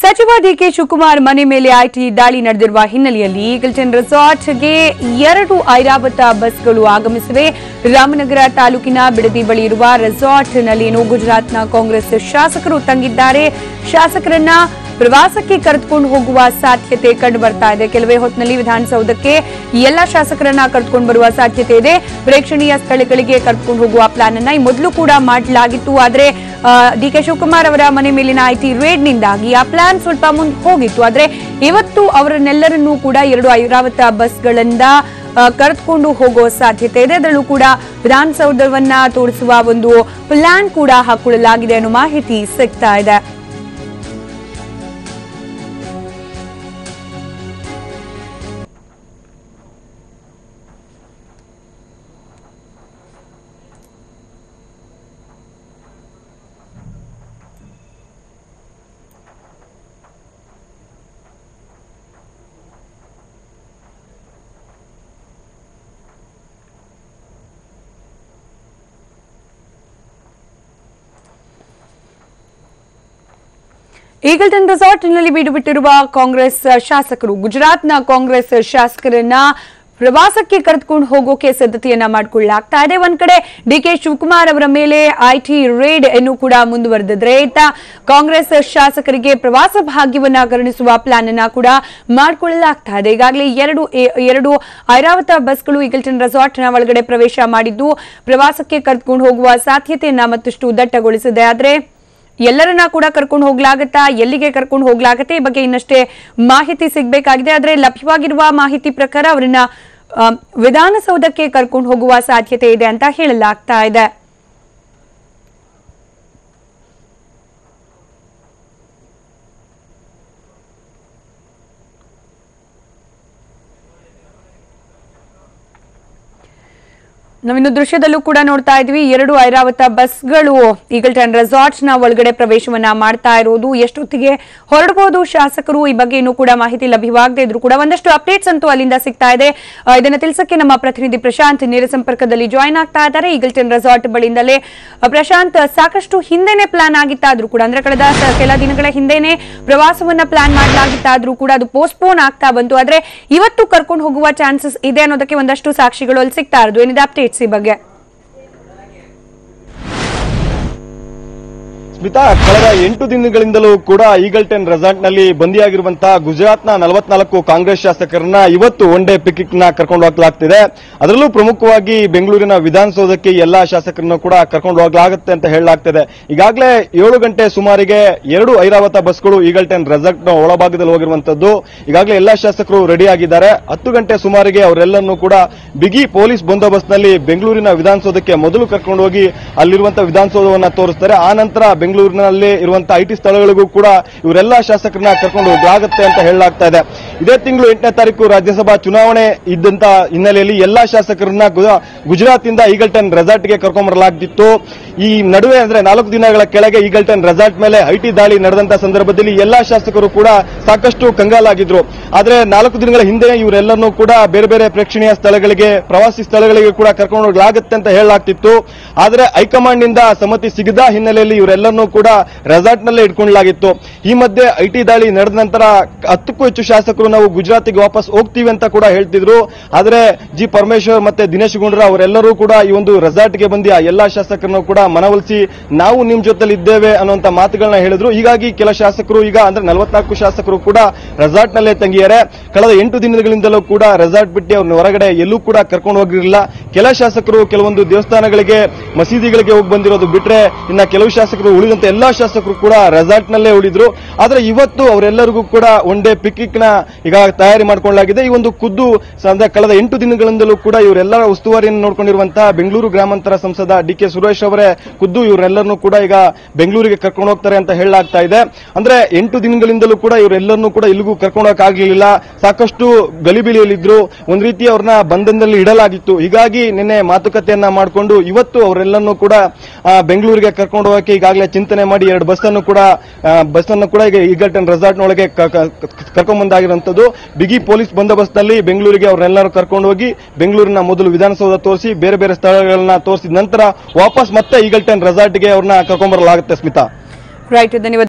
ಸಚಿವ ಡಿಕೆ ಶಿವಕುಮಾರ್ ಮನೆ ಮೇಲೆ ಐಟಿ ದಾಳಿ ನಡೆದಿರುವ ಹಿನ್ನೆಲೆಯಲ್ಲಿ ಈಗಲ್ಟನ್ ರೆಸಾರ್ಟ್ಗೆ ಎರಡು ಐರಾವತ ಬಸ್ಗಳು ಆಗಮಿಸಿವೆ. ರಾಮನಗರ ತಾಲೂಕಿನ ಬಿಡದಿ ಬಳಿ ಇರುವ ರೆಸಾರ್ಟ್ನಲ್ಲಿ ಗುಜರಾತ್ನ ಕಾಂಗ್ರೆಸ್ ಶಾಸಕರು ತಂಗಿದ್ದಾರೆ. ಶಾಸಕರನ್ನ ಪ್ರವಾಸಕ್ಕೆ ಕರೆದುಕೊಂಡು ಹೋಗುವ ಸಾಧ್ಯತೆ ಕಂಡು ಬರ್ತಾ ಇದೆ. ಕೆಲವೇ ಹೊತ್ತಿನಲ್ಲಿ ವಿಧಾನಸೌಧಕ್ಕೆ ಎಲ್ಲ ಶಾಸಕರನ್ನ ಕರೆದುಕೊಂಡು ಬರುವ ಸಾಧ್ಯತೆ ಇದೆ. ಪ್ರೇಕ್ಷಣೀಯ ಸ್ಥಳಗಳಿಗೆ ಕರೆದುಕೊಂಡು ಹೋಗುವ ಪ್ಲಾನ್ ಅನ್ನ ಈ ಮೊದಲು ಕೂಡ ಮಾಡಲಾಗಿತ್ತು. ಆದ್ರೆ ಡಿ ಕೆ ಶಿವಕುಮಾರ್ ಅವರ ಮನೆ ಮೇಲಿನ ಐಟಿ ರೇಡ್ನಿಂದಾಗಿ ಆ ಪ್ಲಾನ್ ಸ್ವಲ್ಪ ಮುಂದೆ ಹೋಗಿತ್ತು. ಆದ್ರೆ, ಇವತ್ತು ಅವರನ್ನೆಲ್ಲರನ್ನೂ ಕೂಡ ಎರಡು ಐರಾವತ ಬಸ್ಗಳಿಂದ ಕರೆದುಕೊಂಡು ಹೋಗೋ ಸಾಧ್ಯತೆ ಇದೆ. ಅದರಲ್ಲೂ ಕೂಡ ವಿಧಾನಸೌಧವನ್ನ ತೋರಿಸುವ ಒಂದು ಪ್ಲಾನ್ ಕೂಡ ಹಾಕೊಳ್ಳಲಾಗಿದೆ ಅನ್ನೋ ಮಾಹಿತಿ ಸಿಗ್ತಾ ಇದೆ. ಈಗಲ್ಟನ್ ರೆಸಾರ್ಟ್ನಲ್ಲಿ ಬೀಡು ಬಿಟ್ಟಿರುವ ಕಾಂಗ್ರೆಸ್ ಶಾಸಕರು. ಗುಜರಾತ್ನ ಕಾಂಗ್ರೆಸ್ ಶಾಸಕರನ್ನ ಪ್ರವಾಸಕ್ಕೆ ಕರೆದುಕೊಂಡು ಹೋಗೋಕೆ ಸಿದ್ಧತೆಯನ್ನ ಮಾಡಿಕೊಳ್ಳಲಾಗ್ತಾ ಇದೆ. ಒಂದ್ ಕಡೆ ಡಿ ಕೆ ಶಿವಕುಮಾರ್ ಅವರ ಮೇಲೆ ಐಟಿ ರೇಡ್ ಅನ್ನು ಕೂಡ ಮುಂದುವರೆದಿದ್ರೆ ಇತ್ತ ಕಾಂಗ್ರೆಸ್ ಶಾಸಕರಿಗೆ ಪ್ರವಾಸ ಭಾಗ್ಯವನ್ನ ಕರುಣಿಸುವ ಪ್ಲಾನ್ ಅನ್ನ ಕೂಡ ಮಾಡಿಕೊಳ್ಳಲಾಗ್ತಾ ಇದೆ. ಈಗಾಗಲೇ ಎರಡು ಎರಡು ಐರಾವತ ಬಸ್ಗಳು ಈಗಲ್ಟನ್ ರೆಸಾರ್ಟ್ನ ಒಳಗಡೆ ಪ್ರವೇಶ ಮಾಡಿದ್ದು, ಪ್ರವಾಸಕ್ಕೆ ಕರೆದುಕೊಂಡು ಹೋಗುವ ಸಾಧ್ಯತೆಯನ್ನ ಮತ್ತಷ್ಟು ದಟ್ಟಗೊಳಿಸಿದೆ. ಆದ್ರೆ ಎಲ್ಲರನ್ನ ಕೂಡ ಕರ್ಕೊಂಡು ಹೋಗ್ಲಾಗತ್ತಾ? ಎಲ್ಲಿಗೆ ಕರ್ಕೊಂಡು ಹೋಗ್ಲಾಗತ್ತೆ? ಈ ಬಗ್ಗೆ ಇನ್ನಷ್ಟೇ ಮಾಹಿತಿ ಸಿಗಬೇಕಾಗಿದೆ. ಆದ್ರೆ ಲಭ್ಯವಾಗಿರುವ ಮಾಹಿತಿ ಪ್ರಕಾರ ಅವರನ್ನ ವಿಧಾನಸೌಧಕ್ಕೆ ಕರ್ಕೊಂಡು ಹೋಗುವ ಸಾಧ್ಯತೆ ಇದೆ ಅಂತ ಹೇಳಲಾಗ್ತಾ ಇದೆ. ನಾವಿನ್ನು ದೃಶ್ಯದಲ್ಲೂ ಕೂಡ ನೋಡ್ತಾ ಇದ್ವಿ, ಎರಡು ಐರಾವತ ಬಸ್ಗಳು ಈಗಲ್ಟನ್ ರೆಸಾರ್ಟ್ಸ್ನ ಒಳಗಡೆ ಪ್ರವೇಶವನ್ನ ಮಾಡ್ತಾ ಇರೋದು. ಎಷ್ಟೊತ್ತಿಗೆ ಹೊರಡಬಹುದು ಶಾಸಕರು? ಈ ಬಗ್ಗೆ ಇನ್ನೂ ಕೂಡ ಮಾಹಿತಿ ಲಭ್ಯವಾಗದೇ ಇದ್ರು ಕೂಡ ಒಂದಷ್ಟು ಅಪ್ಡೇಟ್ಸ್ ಅಂತೂ ಅಲ್ಲಿಂದ ಸಿಗ್ತಾ ಇದೆ. ಇದನ್ನ ತಿಳಿಸಕ್ಕೆ ನಮ್ಮ ಪ್ರತಿನಿಧಿ ಪ್ರಶಾಂತ್ ನೇರ ಸಂಪರ್ಕದಲ್ಲಿ ಜಾಯಿನ್ ಆಗ್ತಾ ಇದ್ದಾರೆ. ಈಗಲ್ಟನ್ ರೆಸಾರ್ಟ್ ಬಳಿಯಿಂದಲೇ ಪ್ರಶಾಂತ್, ಸಾಕಷ್ಟು ಹಿಂದೆನೆ ಪ್ಲಾನ್ ಆಗಿತ್ತಾದ್ರೂ ಕೂಡ, ಅಂದ್ರೆ ಕಳೆದ ಕೆಲ ದಿನಗಳ ಹಿಂದೆನೆ ಪ್ರವಾಸವನ್ನ ಪ್ಲಾನ್ ಮಾಡಲಾಗಿತ್ತಾದ್ರೂ ಕೂಡ ಅದು ಪೋಸ್ಟ್ಪೋನ್ ಆಗ್ತಾ ಬಂತು. ಆದ್ರೆ ಇವತ್ತು ಕರ್ಕೊಂಡು ಹೋಗುವ ಚಾನ್ಸಸ್ ಇದೆ ಅನ್ನೋದಕ್ಕೆ ಒಂದಷ್ಟು ಸಾಕ್ಷಿಗಳು ಅಲ್ಲಿ ಸಿಗ್ತಾ ಇರೋದು. ಏನಿದೆ ಅಪ್ಡೇಟ್ಸ್ ಈ ಸ್ಮಿತಾ, ಕಳೆದ ಎಂಟು ದಿನಗಳಿಂದಲೂ ಕೂಡ ಈಗಲ್ಟನ್ ರೆಸಾರ್ಟ್ನಲ್ಲಿ ಬಂದಿಯಾಗಿರುವಂತಹ ಗುಜರಾತ್ನ ನಲವತ್ನಾಲ್ಕು ಕಾಂಗ್ರೆಸ್ ಶಾಸಕರನ್ನ ಇವತ್ತು ಒನ್ ಡೇ ಪಿಕ್ನಿಕ್ನ ಕರ್ಕೊಂಡು ಹೋಗ್ಲಾಗ್ತಿದೆ. ಅದರಲ್ಲೂ ಪ್ರಮುಖವಾಗಿ ಬೆಂಗಳೂರಿನ ವಿಧಾನಸೌಧಕ್ಕೆ ಎಲ್ಲಾ ಶಾಸಕರನ್ನು ಕೂಡ ಕರ್ಕೊಂಡು ಹೋಗ್ಲಾಗುತ್ತೆ ಅಂತ ಹೇಳಲಾಗ್ತಿದೆ. ಈಗಾಗಲೇ ಏಳು ಗಂಟೆ ಸುಮಾರಿಗೆ ಎರಡು ಐರಾವತ ಬಸ್ಗಳು ಈಗಲ್ಟನ್ ರೆಸಾರ್ಟ್ನ ಒಳಭಾಗದಲ್ಲಿ ಹೋಗಿರುವಂತದ್ದು. ಈಗಾಗಲೇ ಎಲ್ಲಾ ಶಾಸಕರು ರೆಡಿ ಆಗಿದ್ದಾರೆ ಹತ್ತು ಗಂಟೆ ಸುಮಾರಿಗೆ ಅವರೆಲ್ಲರನ್ನೂ ಕೂಡ ಬಿಗಿ ಪೊಲೀಸ್ ಬಂದೋಬಸ್ತ್ನಲ್ಲಿ ಬೆಂಗಳೂರಿನ ವಿಧಾನಸೌಧಕ್ಕೆ ಮೊದಲು ಕರ್ಕೊಂಡು ಹೋಗಿ ಅಲ್ಲಿರುವಂತಹ ವಿಧಾನಸೌಧವನ್ನು ತೋರಿಸ್ತಾರೆ. ಆ ನಂತರ ಬೆಂಗಳೂರಿನಲ್ಲಿ ಇರುವಂತಹ ಐಟಿ ಸ್ಥಳಗಳಿಗೂ ಕೂಡ ಇವರೆಲ್ಲ ಶಾಸಕರನ್ನ ಕರ್ಕೊಂಡು ಹೋಗಲಾಗುತ್ತೆ ಅಂತ ಹೇಳಲಾಗ್ತಾ ಇದೆ. ಇದೇ ತಿಂಗಳು ಎಂಟನೇ ತಾರೀಕು ರಾಜ್ಯಸಭಾ ಚುನಾವಣೆ ಇದ್ದಂತ ಹಿನ್ನೆಲೆಯಲ್ಲಿ ಎಲ್ಲಾ ಶಾಸಕರನ್ನ ಗುಜರಾತ್ ಇಂದ ಈಗಲ್ಟನ್ ರೆಸಾರ್ಟ್ಗೆ ಕರ್ಕೊಂಡ್ಬರಲಾಗ್ತಿತ್ತು ಈ ನಡುವೆ ಅಂದ್ರೆ ನಾಲ್ಕು ದಿನಗಳ ಕೆಳಗೆ ಈಗಲ್ಟನ್ ರೆಸಾರ್ಟ್ ಮೇಲೆ ಐಟಿ ದಾಳಿ ನಡೆದಂತ ಸಂದರ್ಭದಲ್ಲಿ ಎಲ್ಲಾ ಶಾಸಕರು ಕೂಡ ಸಾಕಷ್ಟು ಕಂಗಾಲಾಗಿದ್ರು. ಆದ್ರೆ ನಾಲ್ಕು ದಿನಗಳ ಹಿಂದೆ ಇವರೆಲ್ಲರನ್ನೂ ಕೂಡ ಬೇರೆ ಬೇರೆ ಪ್ರೇಕ್ಷಣೀಯ ಸ್ಥಳಗಳಿಗೆ, ಪ್ರವಾಸಿ ಸ್ಥಳಗಳಿಗೆ ಕೂಡ ಕರ್ಕೊಂಡು ಹೋಗಲಾಗುತ್ತೆ ಅಂತ ಹೇಳಲಾಗ್ತಿತ್ತು. ಆದ್ರೆ ಹೈಕಮಾಂಡ್ನಿಂದ ಸಮ್ಮತಿ ಸಿಗದ ಹಿನ್ನೆಲೆಯಲ್ಲಿ ಇವರೆಲ್ಲರನ್ನೂ ಕೂಡ ರೆಸಾರ್ಟ್ ನಲ್ಲೇ ಇಟ್ಕೊಳ್ಳಲಾಗಿತ್ತು. ಈ ಮಧ್ಯೆ ಐಟಿ ದಾಳಿ ನಡೆದ ನಂತರ ಹತ್ತಕ್ಕೂ ಹೆಚ್ಚು ಶಾಸಕರು ನಾವು ಗುಜರಾತಿಗೆ ವಾಪಸ್ ಹೋಗ್ತೀವಿ ಅಂತ ಕೂಡ ಹೇಳ್ತಿದ್ರು. ಆದ್ರೆ ಜಿ ಪರಮೇಶ್ವರ್ ಮತ್ತೆ ದಿನೇಶ್ ಗುಂಡ್ರಾ ಅವರೆಲ್ಲರೂ ಕೂಡ ಈ ಒಂದು ರೆಸಾರ್ಟ್ಗೆ ಬಂದು ಆ ಎಲ್ಲಾ ಶಾಸಕರನ್ನು ಕೂಡ ಮನವೊಲಿಸಿ ನಾವು ನಿಮ್ ಜೊತೆಲಿ ಇದ್ದೇವೆ ಅನ್ನುವಂತ ಮಾತುಗಳನ್ನ ಹೇಳಿದ್ರು. ಹೀಗಾಗಿ ಕೆಲ ಶಾಸಕರು ಈಗ ಅಂದ್ರೆ ನಲವತ್ನಾಲ್ಕು ಶಾಸಕರು ಕೂಡ ರೆಸಾರ್ಟ್ ನಲ್ಲೇ ತಂಗಿದ್ದಾರೆ ಕಳೆದ ಎಂಟು ದಿನಗಳಿಂದಲೂ ಕೂಡ ರೆಸಾರ್ಟ್ ಬಿಟ್ಟು ಅವ್ರನ್ನ ಹೊರಗಡೆ ಎಲ್ಲೂ ಕೂಡ ಕರ್ಕೊಂಡು ಹೋಗಿರಲಿಲ್ಲ. ಕೆಲ ಶಾಸಕರು ಕೆಲವೊಂದು ದೇವಸ್ಥಾನಗಳಿಗೆ, ಮಸೀದಿಗಳಿಗೆ ಹೋಗಿ ಬಂದಿರೋದು ಬಿಟ್ರೆ ಇನ್ನ ಕೆಲವು ಶಾಸಕರು ಉಳಿದಂತೆ ಎಲ್ಲಾ ಶಾಸಕರು ಕೂಡ ರೆಸಾರ್ಟ್ ನಲ್ಲೇ ಉಳಿದ್ರು. ಆದ್ರೆ ಇವತ್ತು ಅವರೆಲ್ಲರಿಗೂ ಕೂಡ ಒನ್ ಡೇ ಪಿಕ್ನಿಕ್ನ ಈಗ ತಯಾರಿ ಮಾಡಿಕೊಳ್ಳಲಾಗಿದೆ. ಈ ಒಂದು ಖುದ್ದು ಅಂದ್ರೆ ಕಳೆದ ಎಂಟು ದಿನಗಳಿಂದಲೂ ಕೂಡ ಇವರೆಲ್ಲ ಉಸ್ತುವಾರಿಯನ್ನು ನೋಡ್ಕೊಂಡಿರುವಂತಹ ಬೆಂಗಳೂರು ಗ್ರಾಮಾಂತರ ಸಂಸದ ಡಿ ಕೆ ಸುರೇಶ್ ಅವರೇ ಖುದ್ದು ಇವರೆಲ್ಲರನ್ನೂ ಕೂಡ ಈಗ ಬೆಂಗಳೂರಿಗೆ ಕರ್ಕೊಂಡು ಹೋಗ್ತಾರೆ ಅಂತ ಹೇಳಲಾಗ್ತಾ ಇದೆ. ಅಂದ್ರೆ ಎಂಟು ದಿನಗಳಿಂದಲೂ ಕೂಡ ಇವರೆಲ್ಲರನ್ನೂ ಕೂಡ ಇಲ್ಲಿಗೂ ಕರ್ಕೊಂಡು ಹೋಗಕ್ಕಾಗ್ಲಿಲ್ಲ. ಸಾಕಷ್ಟು ಗಲಿಬಿಲಿಯಲ್ಲಿದ್ರು. ಒಂದ್ ರೀತಿ ಅವ್ರನ್ನ ಬಂಧನದಲ್ಲಿ ಇಡಲಾಗಿತ್ತು. ಹೀಗಾಗಿ ನಿನ್ನೆ ಮಾತುಕತೆಯನ್ನ ಮಾಡಿಕೊಂಡು ಇವತ್ತು ಅವರೆಲ್ಲರನ್ನೂ ಕೂಡ ಬೆಂಗಳೂರಿಗೆ ಕರ್ಕೊಂಡು ಹೋಗಕ್ಕೆ ಈಗಾಗಲೇ ಚಿಂತನೆ ಮಾಡಿ ಎರಡು ಬಸ್ ಅನ್ನು ಕೂಡ ಬಸ್ ಅನ್ನು ಕೂಡ ಈಗ ಈಗಲ್ಟನ್ ರೆಸಾರ್ಟ್ ನೊಳಗೆ ಕರ್ಕೊಂಡು ಬಂದಾಗಿರುವಂತದ್ದು ಬಿಗಿ ಪೊಲೀಸ್ ಬಂದೋಬಸ್ತ್ನಲ್ಲಿ ಬೆಂಗಳೂರಿಗೆ ಅವರೆಲ್ಲರೂ ಕರ್ಕೊಂಡು ಹೋಗಿ ಬೆಂಗಳೂರಿನ ಮೊದಲು ವಿಧಾನಸೌಧ ತೋರಿಸಿ ಬೇರೆ ಬೇರೆ ಸ್ಥಳಗಳನ್ನ ತೋರಿಸಿದ ನಂತರ ವಾಪಸ್ ಮತ್ತೆ ಈಗಲ್ಟನ್ ರೆಸಾರ್ಟ್ಗೆ ಅವ್ರನ್ನ ಕರ್ಕೊಂಡ್ ಬರಲಾಗುತ್ತೆ ಸ್ಮಿತಾ. ರೈಟ್ ಧನ್ಯವಾದ.